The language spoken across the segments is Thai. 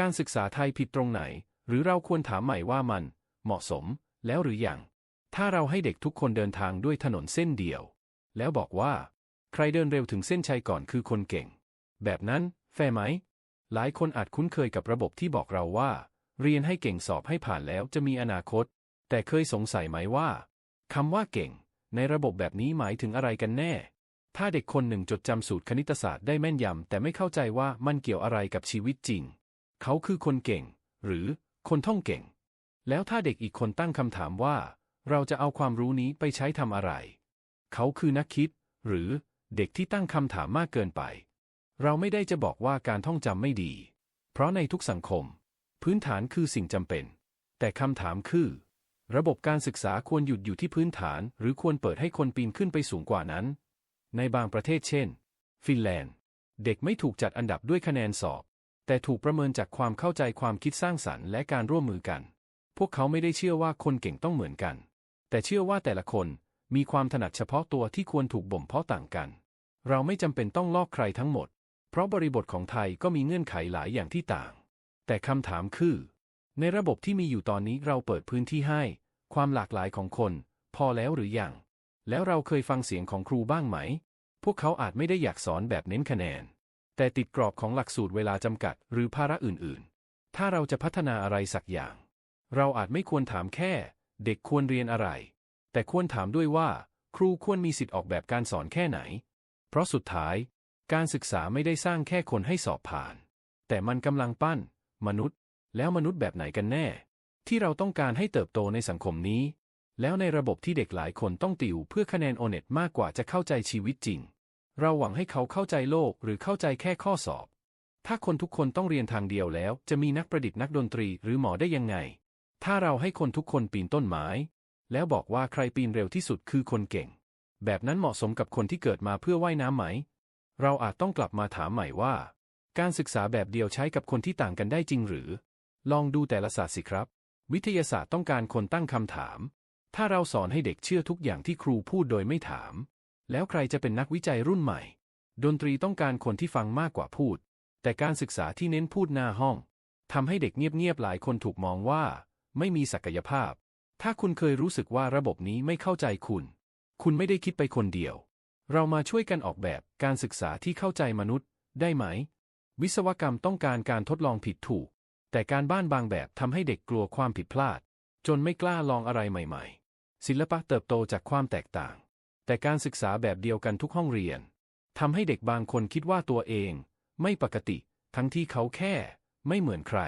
การศึกษาไทยผิดตรงไหน หรือเราควรถามใหม่ว่ามัน เหมาะสม แล้วหรือยัง ถ้าเราให้เด็กทุกคนเดินทางด้วยถนนเส้นเดียว แล้วบอกว่า ใครเดินเร็วถึงเส้นชัยก่อนคือคนเก่ง แบบนั้นแฟร์ไหม หลายคนอาจคุ้นเคยกับระบบที่บอกเราว่า เรียนให้เก่งสอบให้ผ่านแล้วจะมีอนาคต แต่เคยสงสัยไหมว่าคำว่าเก่ง ในระบบแบบนี้หมายถึงอะไรกันแน่ ถ้าเด็กคนหนึ่งจดจำสูตรคณิตศาสตร์ได้แม่นยำแต่ไม่เข้าใจว่ามันเกี่ยวอะไรกับชีวิตจริง เขาคือคนเก่ง หรือคนท่องเก่ง แล้วถ้าเด็กอีกคนตั้งคำถามว่า เราจะเอาความรู้นี้ไปใช้ทำอะไร เขาคือนักคิด หรือเด็กที่ตั้งคำถามมากเกินไป เราไม่ได้จะบอกว่าการท่องจำไม่ดี เพราะในทุกสังคม พื้นฐานคือสิ่งจำเป็น แต่คำถามคือ ระบบการศึกษาควรหยุดอยู่ที่พื้นฐาน หรือควรเปิดให้คนปีนขึ้นไปสูงกว่านั้น ในบางประเทศเช่น ฟินแลนด์ เด็กไม่ถูกจัดอันดับด้วยคะแนนสอบ แต่ถูกประเมินจากความเข้าใจความคิดสร้างสรรค์และการร่วมมือกัน พวกเขาไม่ได้เชื่อว่าคนเก่งต้องเหมือนกัน แต่เชื่อว่าแต่ละคนมีความถนัดเฉพาะตัวที่ควรถูกบ่มเพาะต่างกัน เราไม่จำเป็นต้องลอกใครทั้งหมด เพราะบริบทของไทยก็มีเงื่อนไขหลายอย่างที่ต่าง แต่คำถามคือ ในระบบที่มีอยู่ตอนนี้เราเปิดพื้นที่ให้ ความหลากหลายของคน พอแล้วหรือยัง แล้วเราเคยฟังเสียงของครูบ้างไหม พวกเขาอาจไม่ได้อยากสอนแบบเน้นคะแนน แต่ติดกรอบของหลักสูตรเวลาจำกัด หรือภาระอื่นๆ ถ้าเราจะพัฒนาอะไรสักอย่าง เราอาจไม่ควรถามแค่ เด็กควรเรียนอะไร แต่ควรถามด้วยว่า ครูควรมีสิทธิ์ออกแบบการสอนแค่ไหน เพราะสุดท้าย การศึกษาไม่ได้สร้างแค่คนให้สอบผ่าน แต่มันกำลังปั้น มนุษย์ แล้วมนุษย์แบบไหนกันแน่ ที่เราต้องการให้เติบโตในสังคมนี้ แล้วในระบบที่เด็กหลายคนต้องติวเพื่อคะแนนโอเน็ตมากกว่าจะเข้าใจชีวิตจริง เราหวังให้เขาเข้าใจโลกหรือเข้าใจแค่ข้อสอบ ถ้าคนทุกคนต้องเรียนทางเดียวแล้ว จะมีนักประดิษฐ์นักดนตรีหรือหมอได้ยังไง ถ้าเราให้คนทุกคนปีนต้นไม้ แล้วบอกว่าใครปีนเร็วที่สุดคือคนเก่ง แบบนั้นเหมาะสมกับคนที่เกิดมาเพื่อว่ายน้ำไหม เราอาจต้องกลับมาถามใหม่ว่า การศึกษาแบบเดียวใช้กับคนที่ต่างกันได้จริงหรือ ลองดูแต่ละศาสตร์สิครับ วิทยาศาสตร์ต้องการคนตั้งคำถาม ถ้าเราสอนให้เด็กเชื่อทุกอย่างที่ครูพูดโดยไม่ถาม แล้วใครจะเป็นนักวิจัยรุ่นใหม่ ดนตรีต้องการคนที่ฟังมากกว่าพูด แต่การศึกษาที่เน้นพูดหน้าห้องทำให้เด็กเงียบๆหลายคนถูกมองว่า ไม่มีศักยภาพ ถ้าคุณเคยรู้สึกว่าระบบนี้ไม่เข้าใจคุณ คุณไม่ได้คิดไปคนเดียว เรามาช่วยกันออกแบบการศึกษาที่เข้าใจมนุษย์ ได้ไหม วิศวกรรมต้องการการทดลองผิดถูก แต่การบ้านบางแบบทำให้เด็กกลัวความผิดพลาด จนไม่กล้าลองอะไรใหม่ ๆ ศิลปะเติบโตจากความแตกต่าง แต่การศึกษาแบบเดียวกันทุกห้องเรียนทำให้เด็กบางคนคิดว่าตัวเอง ไม่ปกติ ทั้งที่เขาแค่ ไม่เหมือนใคร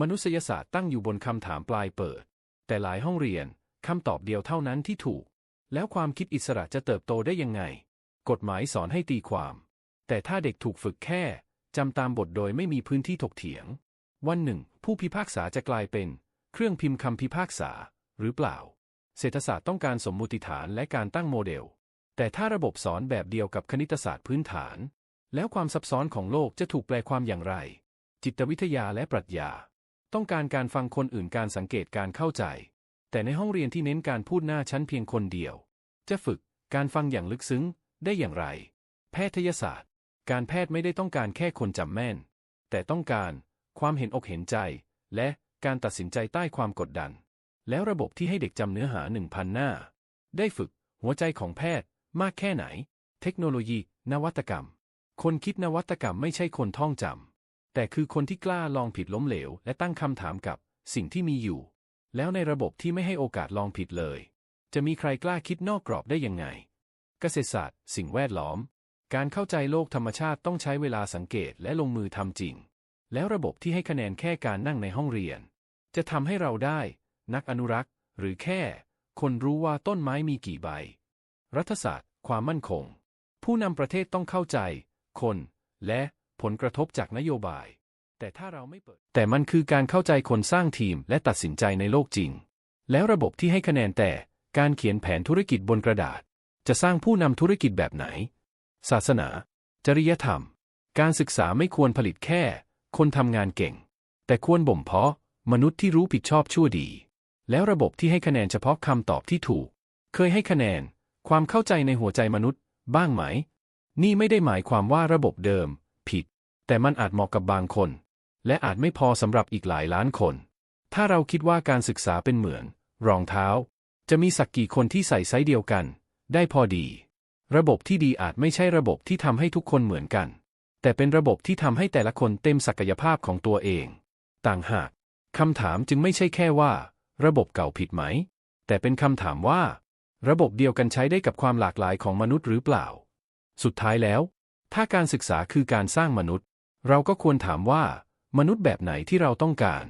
มนุษยศาสตร์ตั้งอยู่บนคำถามปลายเปิด แต่หลายห้องเรียนคำตอบเดียวเท่านั้นที่ถูก แล้วความคิดอิสระจะเติบโตได้ยังไง กฎหมายสอนให้ตีความ แต่ถ้าเด็กถูกฝึกแค่จำตามบทโดยไม่มีพื้นที่ถกเถียง วันหนึ่ง ผู้พิพากษาจะกลายเป็น เครื่องพิมพ์คำพิพากษา หรือเปล่า เศรษฐศาสตร์ต้องการสมมุติฐานและการตั้งโมเดล แต่ถ้าระบบสอนแบบเดียวกับคณิตศาสตร์พื้นฐาน แล้วความซับซ้อนของโลกจะถูกแปลความอย่างไร จิตวิทยาและปรัชญา ต้องการการฟังคนอื่นการสังเกตการเข้าใจ แต่ในห้องเรียนที่เน้นการพูดหน้าชั้นเพียงคนเดียว จะฝึกการฟังอย่างลึกซึ้งได้อย่างไร แพทยศาสตร์ การแพทย์ไม่ได้ต้องการแค่คนจำแม่น แต่ต้องการความเห็นอกเห็นใจ และการตัดสินใจใต้ความกดดัน แล้วระบบที่ให้เด็กจำเนื้อหาหนึ่งพันหน้า ได้ฝึก หัวใจของแพทย์ มากแค่ไหน เทคโนโลยี นวัตกรรม คนคิดนวัตกรรมไม่ใช่คนท่องจำแต่คือคนที่กล้าลองผิดล้มเหลว และตั้งคำถามกับสิ่งที่มีอยู่ แล้วในระบบที่ไม่ให้โอกาสลองผิดเลย จะมีใครกล้าคิดนอกกรอบได้ยังไง เกษตรศาสตร์ สิ่งแวดล้อม การเข้าใจโลกธรรมชาติต้องใช้เวลาสังเกตและลงมือทำจริง แล้วระบบที่ให้คะแนนแค่การนั่งในห้องเรียน จะทำให้เราได้ นักอนุรักษ์ หรือแค่ คนรู้ว่าต้นไม้มีกี่ใบ รัฐศาสตร์ ความมั่นคง ผู้นำประเทศต้องเข้าใจ คน และผลกระทบจากนโยบาย แต่ถ้าเราไม่เปิด แต่มันคือการเข้าใจคนสร้างทีมและตัดสินใจในโลกจริง แล้วระบบที่ให้คะแนนแต่การเขียนแผนธุรกิจบนกระดาษ จะสร้างผู้นำธุรกิจแบบไหน ศาสนา จริยธรรม การศึกษาไม่ควรผลิตแค่ คนทำงานเก่ง แต่ควรบ่มเพาะ มนุษย์ที่รู้ผิดชอบชั่วดี แล้วระบบที่ให้คะแนนเฉพาะคำตอบที่ถูก เคยให้คะแนน ความเข้าใจในหัวใจมนุษย์ บ้างไหม นี่ไม่ได้หมายความว่าระบบเดิม ผิด แต่มันอาจเหมาะกับบางคน และอาจไม่พอสำหรับอีกหลายล้านคน ถ้าเราคิดว่าการศึกษาเป็นเหมือน รองเท้า จะมีสักกี่คนที่ใส่ไซส์เดียวกัน ได้พอดี ระบบที่ดีอาจไม่ใช่ระบบที่ทำให้ทุกคนเหมือนกัน แต่เป็นระบบที่ทำให้แต่ละคนเต็มศักยภาพของตัวเอง ต่างหากคำถามจึงไม่ใช่แค่ว่า ระบบเก่าผิดไหม แต่เป็นคำถามว่า ระบบเดียวกันใช้ได้กับความหลากหลายของมนุษย์หรือเปล่า สุดท้ายแล้ว ถ้าการศึกษาคือการสร้างมนุษย์ เราก็ควรถามว่า มนุษย์แบบไหนที่เราต้องการ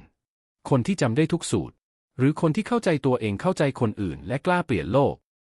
คนที่จำได้ทุกสูตร หรือคนที่เข้าใจตัวเองเข้าใจคนอื่น และกล้าเปลี่ยนโลก